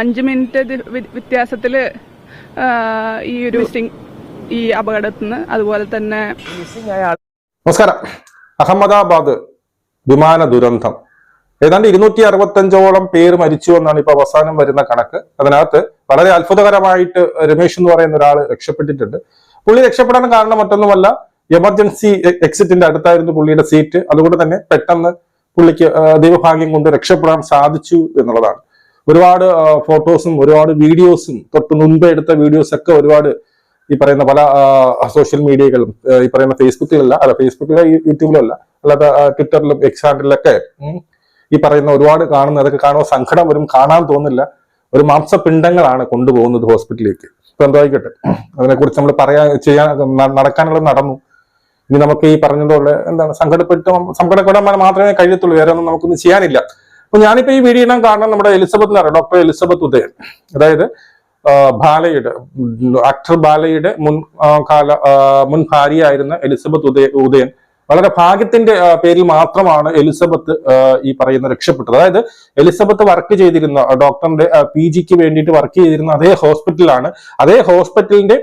അഞ്ച് മിനിറ്റ് വ്യത്യാസത്തിൽ ഈ ഒരു മിസ്സിംഗ് ഈ അപകടത്തിൽ നിന്ന് അതുപോലെ തന്നെ നമസ്കാരം. അഹമ്മദാബാദ് വിമാന ദുരന്തം. ഏതാണ്ട് ഇരുന്നൂറ്റി അറുപത്തഞ്ചോളം പേര് മരിച്ചു എന്നാണ് ഇപ്പൊ അവസാനം വരുന്ന കണക്ക്. അതിനകത്ത് വളരെ അത്ഭുതകരമായിട്ട് രമേശ് എന്ന് പറയുന്ന ഒരാൾ രക്ഷപ്പെട്ടിട്ടുണ്ട്. പുള്ളി രക്ഷപ്പെടാൻ കാരണം മറ്റൊന്നുമല്ല എമർജൻസി എക്സിറ്റിന്റെ അടുത്തായിരുന്നു പുള്ളിയുടെ സീറ്റ്. അതുകൊണ്ട് തന്നെ പെട്ടെന്ന് പുള്ളിക്ക് ദൈവഭാഗ്യം കൊണ്ട് രക്ഷപ്പെടാൻ സാധിച്ചു എന്നുള്ളതാണ്. ഒരുപാട് ഫോട്ടോസും ഒരുപാട് വീഡിയോസും തൊട്ട് മുൻപേ എടുത്ത വീഡിയോസ് ഒക്കെ ഒരുപാട് ഈ പറയുന്ന പല സോഷ്യൽ മീഡിയകളും ഈ പറയുന്ന ഫേസ്ബുക്കിലല്ല അല്ല ഫേസ്ബുക്കിലോ യൂട്യൂബിലല്ല അല്ലാതെ ട്വിറ്ററിലും എക്സ് ഹാൻഡിലൊക്കെ ഈ പറയുന്ന ഒരുപാട് കാണുന്ന അതൊക്കെ കാണുമ്പോൾ സങ്കടം വരും കാണാൻ തോന്നില്ല ഒരു മാംസപിണ്ഡങ്ങളാണ് കൊണ്ടുപോകുന്നത് ഹോസ്പിറ്റലിലേക്ക്. ഇപ്പൊ എന്തായിക്കട്ടെ അതിനെക്കുറിച്ച് നമ്മൾ പറയാൻ ചെയ്യാൻ നടക്കാനുള്ള നടന്നു. ഇനി നമുക്ക് ഈ പറഞ്ഞതുപോലെ എന്താണ് സങ്കടപ്പെട്ട് സങ്കടപ്പെടാൻ മാത്രമേ കഴിയത്തുള്ളൂ വേറെ ഒന്നും നമുക്കൊന്നും ചെയ്യാനില്ല. അപ്പൊ ഞാനിപ്പോ ഈ വീഡിയോ ഇടാൻ കാരണം നമ്മുടെ എലിസബത്ത് എന്ന് ഡോക്ടർ എലിസബത്ത് ഉദയൻ. അതായത് ബാലയുടെ ആക്ടർ ബാലയുടെ മുൻ കാല മുൻ ഭാര്യയായിരുന്ന എലിസബത്ത് ഉദയ ഉദയൻ. വളരെ ഭാഗ്യത്തിന്റെ പേരിൽ മാത്രമാണ് എലിസബത്ത് ഈ പറയുന്ന രക്ഷപ്പെട്ടത്. അതായത് എലിസബത്ത് വർക്ക് ചെയ്തിരുന്ന ഡോക്ടറിന്റെ പി ജിക്ക് വേണ്ടിയിട്ട് വർക്ക് ചെയ്തിരുന്ന അതേ ഹോസ്പിറ്റലാണ് അതേ ഹോസ്പിറ്റലിന്റെ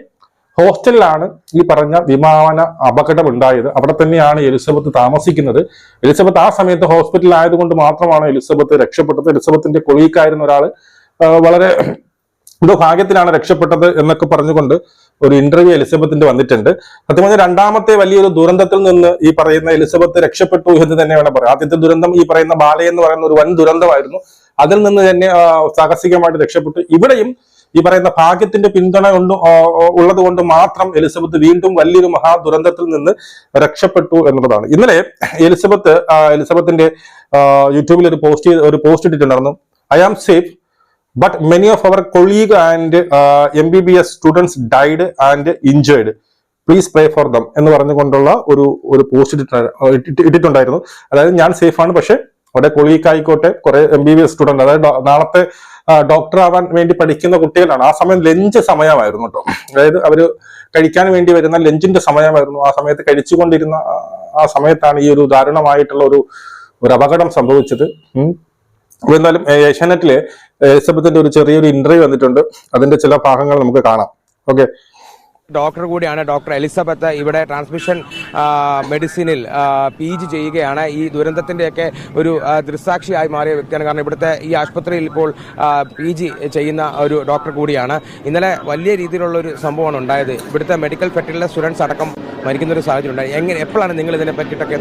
ഹോസ്റ്റലിലാണ് ഈ പറഞ്ഞ വിമാന അപകടം ഉണ്ടായത് അവിടെ തന്നെയാണ് എലിസബത്ത് താമസിക്കുന്നത്. എലിസബത്ത് ആ സമയത്ത് ഹോസ്പിറ്റലിൽ ആയതുകൊണ്ട് മാത്രമാണ് എലിസബത്ത് രക്ഷപ്പെട്ടത്. എലിസബത്തിന്റെ കൊളീക്കായിരുന്ന ഒരാൾ വളരെ എന്തോ ഭാഗ്യത്തിലാണ് രക്ഷപ്പെട്ടത് എന്നൊക്കെ പറഞ്ഞുകൊണ്ട് ഒരു ഇന്റർവ്യൂ എലിസബത്തിന്റെ വന്നിട്ടുണ്ട്. സത്യം പറഞ്ഞാൽ രണ്ടാമത്തെ വലിയൊരു ദുരന്തത്തിൽ നിന്ന് ഈ പറയുന്ന എലിസബത്ത് രക്ഷപ്പെട്ടു എന്ന് തന്നെ വേണം പറയാം ആദ്യത്തെ ദുരന്തം ഈ പറയുന്ന ബാലയെന്ന് പറയുന്ന ഒരു വൻ ദുരന്തമായിരുന്നു. അതിൽ നിന്ന് തന്നെ സാഹസികമായിട്ട് രക്ഷപ്പെട്ടു. ഇവിടെയും ഈ പറയുന്ന ഭാഗ്യത്തിന്റെ പിന്തുണ കൊണ്ട് ഉള്ളത് കൊണ്ട് മാത്രം എലിസബത്ത് വീണ്ടും വലിയൊരു മഹാ ദുരന്തത്തിൽ നിന്ന് രക്ഷപ്പെട്ടു എന്നുള്ളതാണ് ഇന്നലെ എലിസബത്ത് എലിസബത്തിന്റെ യൂട്യൂബിൽ ഒരു പോസ്റ്റ് ചെയ്ത് ഒരു പോസ്റ്റ് ഇട്ടിട്ടുണ്ടായിരുന്നു. I am safe but many of our colleague and M B B S students died and injured please pray for them എന്ന് പറഞ്ഞുകൊണ്ടുള്ള ഒരു ഒരു പോസ്റ്റ് ഇട്ടിട്ടുണ്ടായിരുന്നു. അതായത് ഞാൻ സേഫാണ് പക്ഷെ അവിടെ കൊളീഗ് ആയിക്കോട്ടെ കുറെ M B B S student അതായത് നാളത്തെ ഡോക്ടർ ആവാൻ വേണ്ടി പഠിക്കുന്ന കുട്ടികളാണ്. ആ സമയം ലഞ്ച് സമയമായിരുന്നു കേട്ടോ അതായത് അവർ കഴിക്കാൻ വേണ്ടി വരുന്ന ലഞ്ചിന്റെ സമയമായിരുന്നു. ആ സമയത്ത് കഴിച്ചുകൊണ്ടിരുന്ന ആ- സമയത്താണ് ഈ ഒരു ദാരുണമായിട്ടുള്ള ഒരു ഒരു അപകടം സംഭവിച്ചത്. അപ്പൊ എന്തായാലും ഏ, ഏഷ്യാനെറ്റിൽ എലിസബത്തിന്റെ ഒരു ചെറിയൊരു ഇന്റർവ്യൂ വന്നിട്ടുണ്ട്. അതിന്റെ ചില ഭാഗങ്ങൾ നമുക്ക് കാണാം. ഓക്കെ ഡോക്ടർ കൂടിയാണ് ഡോക്ടർ എലിസബത്ത്. ഇവിടെ ട്രാൻസ്മിഷൻ മെഡിസിനിൽ പി ജി ചെയ്യുകയാണ്. ഈ ദുരന്തത്തിന്റെയൊക്കെ ഒരു ദൃസാക്ഷിയായി മാറിയ വ്യക്തിയാണ്. കാരണം ഇവിടുത്തെ ഈ ആശുപത്രിയിൽ ഇപ്പോൾ പി ജി ചെയ്യുന്ന ഒരു ഡോക്ടർ കൂടിയാണ്. ഇന്നലെ വലിയ രീതിയിലുള്ള ഒരു സംഭവമാണ് ഉണ്ടായത്. ഇവിടുത്തെ മെഡിക്കൽ ഫെറ്റിലെ സ്റ്റുഡൻസ് അടക്കം മരിക്കുന്ന ഒരു സാഹചര്യം ഉണ്ടായി. എങ്ങനെ എപ്പോഴാണ് നിങ്ങൾ ഇതിനെ പറ്റിയിട്ടൊക്കെ?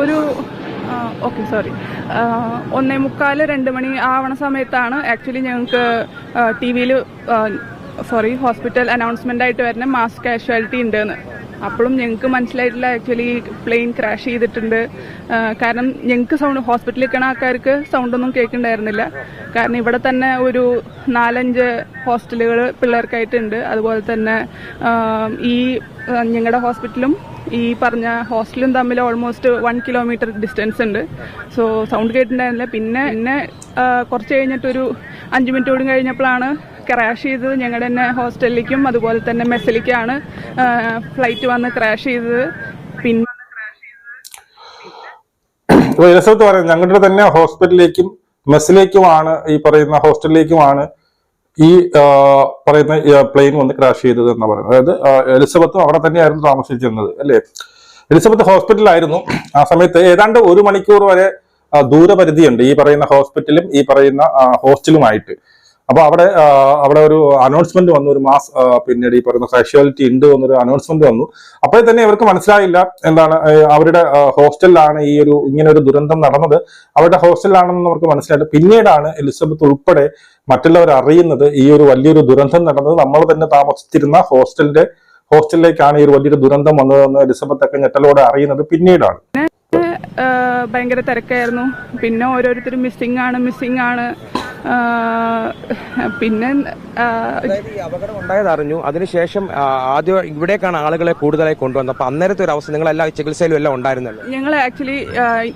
ഒരു ഓക്കെ സോറി. ഒന്നേ മുക്കാൽ രണ്ട് മണി ആവണ സമയത്താണ് ആക്ച്വലി ഞങ്ങൾക്ക് ടി വിയിൽ സോറി ഹോസ്പിറ്റൽ അനൗൺസ്മെന്റ് ആയിട്ട് വരുന്ന മാസ് കാഷ്വാലിറ്റി ഉണ്ടെന്ന്. അപ്പോഴും ഞങ്ങൾക്ക് മനസ്സിലായിട്ടില്ല ആക്ച്വലി പ്ലെയിൻ ക്രാഷ് ചെയ്തിട്ടുണ്ട്. കാരണം ഞങ്ങൾക്ക് സൗണ്ട് ഹോസ്പിറ്റലിൽ നിൽക്കുന്ന ആൾക്കാർക്ക് സൗണ്ടൊന്നും കേൾക്കുന്നുണ്ടായിരുന്നില്ല കാരണം ഇവിടെ തന്നെ ഒരു നാലഞ്ച് ഹോസ്റ്റലുകൾ പിള്ളേർക്കായിട്ടുണ്ട്. അതുപോലെ തന്നെ ഈ ഞങ്ങളുടെ ഹോസ്പിറ്റലും ഈ പറഞ്ഞ ഹോസ്റ്റലും തമ്മിൽ ഓൾമോസ്റ്റ് വൺ കിലോമീറ്റർ ഡിസ്റ്റൻസ് ഉണ്ട്. സോ സൗണ്ട് കേട്ടിട്ടുണ്ടായിരുന്നില്ല. പിന്നെ പിന്നെ കുറച്ച് കഴിഞ്ഞിട്ടൊരു അഞ്ച് മിനിറ്റ് കൂടി കഴിഞ്ഞപ്പോഴാണ് ക്രാഷ് ചെയ്തത് ഞങ്ങളുടെ തന്നെ ഹോസ്റ്റലിലേക്കും അതുപോലെ തന്നെ മെസ്സിലേക്കാണ് ഫ്ലൈറ്റ് വന്ന് ക്രാഷ് ചെയ്തത്. പിന്നെ രസത്ത് പറയാം ഞങ്ങളുടെ തന്നെ ഹോസ്പിറ്റലിലേക്കും മെസ്സിലേക്കുമാണ് ഈ പറയുന്ന ഹോസ്റ്റലിലേക്കുമാണ് ഈ പറയുന്ന പ്ലെയിൻ വന്ന് ക്രാഷ് ചെയ്തത് എന്ന് പറയുന്നത്. അതായത് എലിസബത്തും അവിടെ തന്നെയായിരുന്നു താമസിച്ചിരുന്നത് അല്ലേ? എലിസബത്ത് ഹോസ്പിറ്റലിലായിരുന്നു. ആ സമയത്ത് ഏതാണ്ട് ഒരു മണിക്കൂർ വരെ ദൂരപരിധിയുണ്ട് ഈ പറയുന്ന ഹോസ്പിറ്റലും ഈ പറയുന്ന ഹോസ്റ്റലുമായിട്ട് അപ്പൊ അവിടെ അവിടെ ഒരു അനൗൺസ്മെന്റ് വന്നു ഒരു മാസ് പിന്നീട് ഈ പറയുന്ന കാഷ്വാലിറ്റി ഉണ്ട് എന്നൊരു അനൗൺസ്മെന്റ് വന്നു. അപ്പോൾ തന്നെ ഇവർക്ക് മനസ്സിലായില്ല എന്താണ് അവരുടെ ഹോസ്റ്റലിലാണ് ഈ ഒരു ഇങ്ങനെ ഒരു ദുരന്തം നടന്നത്. അവരുടെ ഹോസ്റ്റലിലാണെന്ന് അവർക്ക് മനസ്സിലായിട്ട് പിന്നീടാണ് എലിസബത്ത് ഉൾപ്പെടെ മറ്റുള്ളവർ അറിയുന്നത് ഈ ഒരു വലിയൊരു ദുരന്തം നടന്നത്. നമ്മൾ തന്നെ താമസിച്ചിരുന്ന ഹോസ്റ്റലിന്റെ ഹോസ്റ്റലിലേക്കാണ് ഈ ഒരു വലിയൊരു ദുരന്തം വന്നതെന്ന് എലിസബത്ത് ഒക്കെ ഞെട്ടലോടെ അറിയുന്നത് പിന്നീടാണ്. ഭയങ്കര തിരക്കായിരുന്നു. പിന്നെ ഓരോരുത്തരും മിസ്സിംഗ് ആണ് മിസ്സിംഗ് ആണ്. പിന്നെ അപകടം അറിഞ്ഞു. അതിനുശേഷം ആദ്യം ഇവിടേക്കാണ് ആളുകളെ കൂടുതലായി കൊണ്ടുവന്നത്. അപ്പൊ അന്നേരത്തെ ഒരു അവസ്ഥ നിങ്ങളെല്ലാ ചികിത്സയിലും എല്ലാം ഉണ്ടായിരുന്നല്ലോ? ഞങ്ങൾ ആക്ച്വലി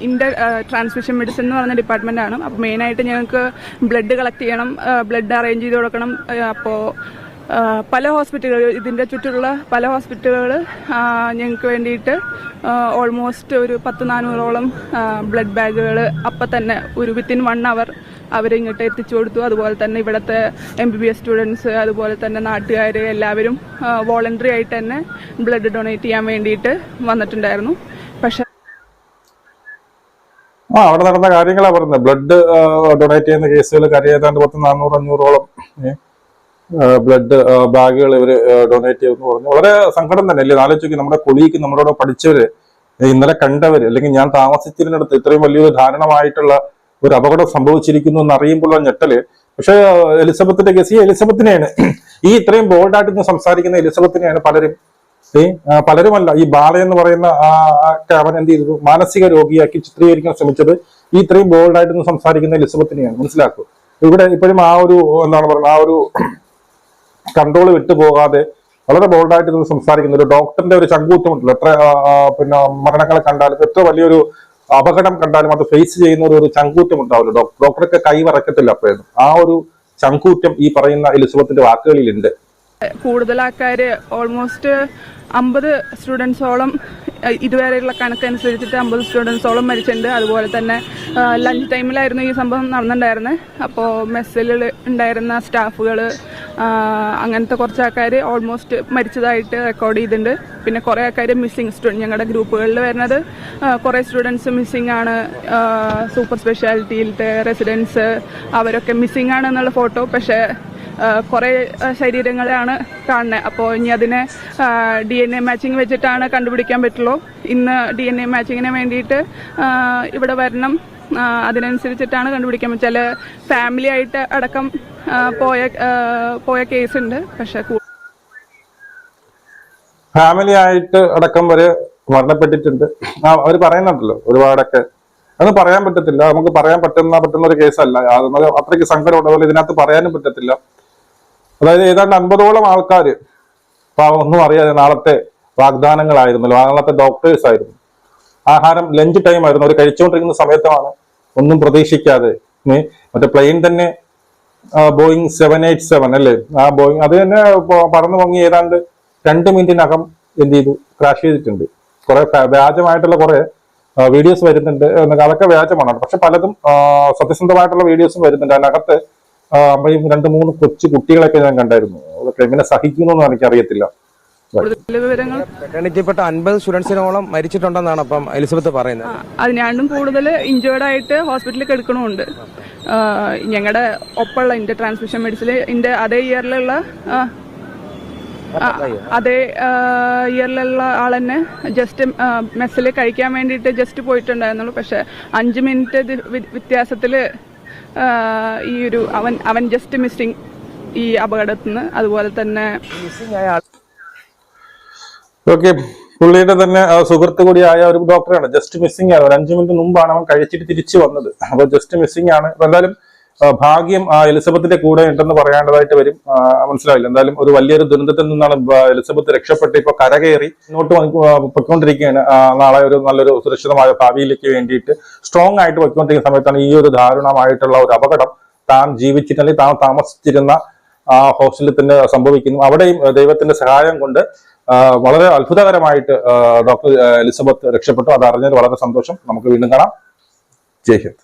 ഇന്റർ ട്രാൻസ്മിഷൻ മെഡിസിൻ എന്ന് പറഞ്ഞ ഡിപ്പാർട്ട്മെന്റ് ആണ്. അപ്പോൾ മെയിനായിട്ട് ഞങ്ങൾക്ക് ബ്ലഡ് കളക്ട് ചെയ്യണം ബ്ലഡ് അറേഞ്ച് ചെയ്ത് കൊടുക്കണം. അപ്പോൾ പല ഹോസ്പിറ്റലുകൾ ഇതിന്റെ ചുറ്റുള്ള പല ഹോസ്പിറ്റലുകൾ ഞങ്ങൾക്ക് വേണ്ടിയിട്ട് ഓൾമോസ്റ്റ് ഒരു പത്ത് നാനൂറോളം ബ്ലഡ് ബാഗുകൾ അപ്പം തന്നെ ഒരു വിത്തിൻ വൺ അവർ അവരെ ഇങ്ങോട്ട് എത്തിച്ചു കൊടുത്തു. അതുപോലെ തന്നെ ഇവിടുത്തെ M B B S students അതുപോലെ തന്നെ നാട്ടുകാർ എല്ലാവരും വോളണ്ടറി ആയിട്ട് തന്നെ ബ്ലഡ് ഡൊണേറ്റ് ചെയ്യാൻ വേണ്ടിയിട്ട് വന്നിട്ടുണ്ടായിരുന്നു. പക്ഷെ ആ അവിടെ നടന്ന കാര്യങ്ങളാണ് പറയുന്നത് ബ്ലഡ് ഡൊണേറ്റ് ചെയ്യുന്ന കേസുകൾ ഏതാണ്ട് പത്ത് നാനൂറ് അഞ്ഞൂറോളം ബ്ലഡ് ബാഗുകൾ ഇവർ ഡൊണേറ്റ് ചെയ്യുമെന്ന് പറഞ്ഞു. വളരെ സങ്കടം തന്നെ. അല്ലേ? ആലോചിക്കും നമ്മുടെ കൊളീക്ക് നമ്മളോട് പഠിച്ചവര് ഇന്നലെ കണ്ടവര് അല്ലെങ്കിൽ ഞാൻ താമസിച്ചിരുന്നിടത്ത് ഇത്രയും വലിയൊരു ധാരണമായിട്ടുള്ള ഒരു അപകടം സംഭവിച്ചിരിക്കുന്നു എന്ന് അറിയുമ്പോൾ ഞെട്ടൽ. പക്ഷേ എലിസബത്തിന്റെ കേസ് ഈ എലിസബത്തിനെയാണ് ഈ ഇത്രയും ബോൾഡായിട്ട് സംസാരിക്കുന്ന എലിസബത്തിനെയാണ് പലരും ഏ, പലരുമല്ല ഈ ബാല എന്ന് പറയുന്ന അവൻ എന്ത് ചെയ്തു മാനസിക രോഗിയാക്കി ചിത്രീകരിക്കാൻ ശ്രമിച്ചത് ഈ ഇത്രയും ബോൾഡായിട്ട് സംസാരിക്കുന്ന എലിസബത്തിനെയാണ്. മനസ്സിലാക്കൂ? ഇവിടെ ഇപ്പോഴും ആ ഒരു എന്താണ് പറയുന്നത് ആ ഒരു കൺട്രോൾ വിട്ടുപോകാതെ വളരെ ബോൾഡായിട്ട് സംസാരിക്കുന്ന ഒരു ഡോക്ടറിന്റെ ഒരു ചങ്കൂറ്റമുണ്ടല്ലോ. എത്ര പിന്നെ മരണങ്ങളെ കണ്ടാലും എത്ര വലിയൊരു അപകടം കണ്ടാലും അത് ഫേസ് ചെയ്യുന്ന ഒരു- ചങ്കൂറ്റം ഉണ്ടാവില്ല ഡോക്ടർ ഡോക്ടർക്ക് കൈ വറക്കത്തില്ല അപ്പോഴും ആ ഒരു ചങ്കൂറ്റം ഈ പറയുന്ന എലിസബത്തിന്റെ വാക്കുകളിലുണ്ട്. കൂടുതൽ ആൾക്കാർ ഓൾമോസ്റ്റ് അമ്പത് സ്റ്റുഡൻസോളം ഇതുവരെയുള്ള കണക്കനുസരിച്ചിട്ട് അമ്പത് സ്റ്റുഡൻസോളം മരിച്ചിട്ടുണ്ട്. അതുപോലെ തന്നെ ലഞ്ച് ടൈമിലായിരുന്നു ഈ സംഭവം നടന്നിട്ടുണ്ടായിരുന്നത് അപ്പോൾ മെസ്സിൽ ഉണ്ടായിരുന്ന സ്റ്റാഫുകൾ അങ്ങനത്തെ കുറച്ച് ആൾക്കാർ ഓൾമോസ്റ്റ് മരിച്ചതായിട്ട് റെക്കോർഡ് ചെയ്തിട്ടുണ്ട് പിന്നെ കുറേ ആൾക്കാർ മിസ്സിങ് സ്റ്റുഡന്റ് ഞങ്ങളുടെ ഗ്രൂപ്പുകളിൽ വരുന്നത് കുറേ സ്റ്റുഡൻസ് മിസ്സിംഗ് ആണ്. സൂപ്പർ സ്പെഷ്യാലിറ്റിയിലത്തെ റെസിഡൻസ് അവരൊക്കെ മിസ്സിംഗ് ആണ് എന്നുള്ള ഫോട്ടോ പക്ഷേ കുറേ ശരീരങ്ങളെയാണ് കാണുന്നത് അപ്പോൾ ഇനി അതിനെ ഡി എൻ എ മാച്ചിങ് വെച്ചിട്ടാണ് കണ്ടുപിടിക്കാൻ പറ്റുള്ളൂ. ഇന്ന് ഡി എൻ എ മാച്ചിങ്ങിന് വേണ്ടിയിട്ട് ഇവിടെ വരണം. അതിനനുസരിച്ചിട്ടാണ് കണ്ടുപിടിക്കാൻ ചില ഫാമിലി ആയിട്ട് അടക്കം പോയ പോയ കേസുണ്ട്. പക്ഷേ ഫാമിലി ആയിട്ട് അടക്കം വരെ മരണപ്പെട്ടിട്ടുണ്ട്. അവർ പറയുന്നുണ്ടല്ലോ ഒരുപാടൊക്കെ. അത് പറയാൻ പറ്റത്തില്ല. നമുക്ക് പറയാൻ പറ്റുന്ന പറ്റുന്ന ഒരു കേസല്ല. അത് അത്രയ്ക്ക് സങ്കടമുണ്ട് അതുപോലെ ഇതിനകത്ത് പറയാനും പറ്റത്തില്ല. അതായത് ഏതാണ്ട് അൻപതോളം ആൾക്കാർ ഒന്നും അറിയാതെ നാളത്തെ വാഗ്ദാനങ്ങളായിരുന്നല്ലോ. നാളത്തെ ഡോക്ടേഴ്സ് ആയിരുന്നു. ആഹാരം ലഞ്ച് ടൈം ആയിരുന്നു. അവർ കഴിച്ചുകൊണ്ടിരിക്കുന്ന സമയത്താണ് ഒന്നും പ്രതീക്ഷിക്കാതെ മറ്റേ പ്ലെയിൻ തന്നെ ബോയിങ് സെവൻ എയ്റ്റ് സെവൻ അല്ലേ? ആ ബോയിങ് അത് തന്നെ പറന്നു പൊങ്ങി ഏതാണ്ട് രണ്ട് മിനിറ്റിനകം എന്ത് ചെയ്തു? ക്രാഷ് ചെയ്തിട്ടുണ്ട്. കുറെ വ്യാജമായിട്ടുള്ള കുറെ വീഡിയോസ് വരുന്നുണ്ട്. അതൊക്കെ വ്യാജമാണ്. പക്ഷെ പലതും സത്യസന്ധമായിട്ടുള്ള വീഡിയോസും വരുന്നുണ്ട്. അതിനകത്ത് അമ്മയും രണ്ട് മൂന്ന് കൊച്ചു കുട്ടികളൊക്കെ ഞാൻ കണ്ടായിരുന്നു. അതൊക്കെ എങ്ങനെ സഹിക്കുന്നു എന്ന് എനിക്കറിയത്തില്ല. കൂടുതൽ വിവരങ്ങൾ? എണ്ണിക്കപ്പെട്ട അൻപത് സ്റ്റുഡൻസിനോളം മരിച്ചിട്ടുണ്ടെന്നാണ് അപ്പം എലിസബത്ത് പറയുന്നത്. അതിനാണ്ടും കൂടുതൽ ഇഞ്ചേർഡ് ആയിട്ട് ഹോസ്പിറ്റലിൽ കിടക്കണമുണ്ട്. ഞങ്ങളുടെ ഒപ്പമുള്ള എന്റെ ട്രാൻസ്മിഷൻ മെഡിസിൽ എന്റെ അതേ ഇയറിലുള്ള അതേ ഇയറിലുള്ള ആൾ തന്നെ ജസ്റ്റ് മെസ്സിൽ കഴിക്കാൻ വേണ്ടിയിട്ട് ജസ്റ്റ് പോയിട്ടുണ്ടായിരുന്നുള്ളൂ. പക്ഷെ അഞ്ച് മിനിറ്റ് വ്യത്യാസത്തിൽ ഈ ഒരു അവൻ അവൻ ജസ്റ്റ് മിസ്സിങ് ഈ അപകടത്തിൽ നിന്ന് അതുപോലെ തന്നെ ഓക്കെ പുള്ളിയുടെ തന്നെ സുഹൃത്ത് കൂടിയായ ഒരു ഡോക്ടറാണ്. ജസ്റ്റ് മിസ്സിംഗ് ആണ്. ഒരു അഞ്ചു മിനിറ്റ് മുമ്പാണ് അവൻ കഴിച്ചിട്ട് തിരിച്ചു വന്നത്. അപ്പൊ ജസ്റ്റ് മിസ്സിംഗ് ആണ്. എന്തായാലും ഭാഗ്യം എലിസബത്തിന്റെ കൂടെ ഉണ്ടെന്ന് പറയേണ്ടതായിട്ട് വരും. മനസ്സിലാവില്ല എന്തായാലും ഒരു വലിയൊരു ദുരന്തത്തിൽ നിന്നാണ് എലിസബത്ത് രക്ഷപ്പെട്ട് ഇപ്പൊ കരകയറി മുന്നോട്ട് പൊയ്ക്കൊണ്ടിരിക്കുകയാണ്. നാളെ ഒരു നല്ലൊരു സുരക്ഷിതമായ ഭാവിയിലേക്ക് വേണ്ടിയിട്ട് സ്ട്രോങ് ആയിട്ട് പൊയ്ക്കൊണ്ടിരിക്കുന്ന സമയത്താണ് ഈ ഒരു ദാരുണമായിട്ടുള്ള ഒരു അപകടം താൻ ജീവിച്ചിട്ട് അല്ലെങ്കിൽ താൻ താമസിച്ചിരുന്ന ആ ഹോസ്റ്റലിൽ തന്നെ സംഭവിക്കുന്നു. അവിടെയും ദൈവത്തിന്റെ സഹായം കൊണ്ട് വളരെ അത്ഭുതകരമായിട്ട് ഡോക്ടർ എലിസബത്ത് രക്ഷപ്പെട്ടു. അത് അറിഞ്ഞതിൽ വളരെ സന്തോഷം. നമുക്ക് വീണ്ടും കാണാം. ജയ് ഹിന്ദ്.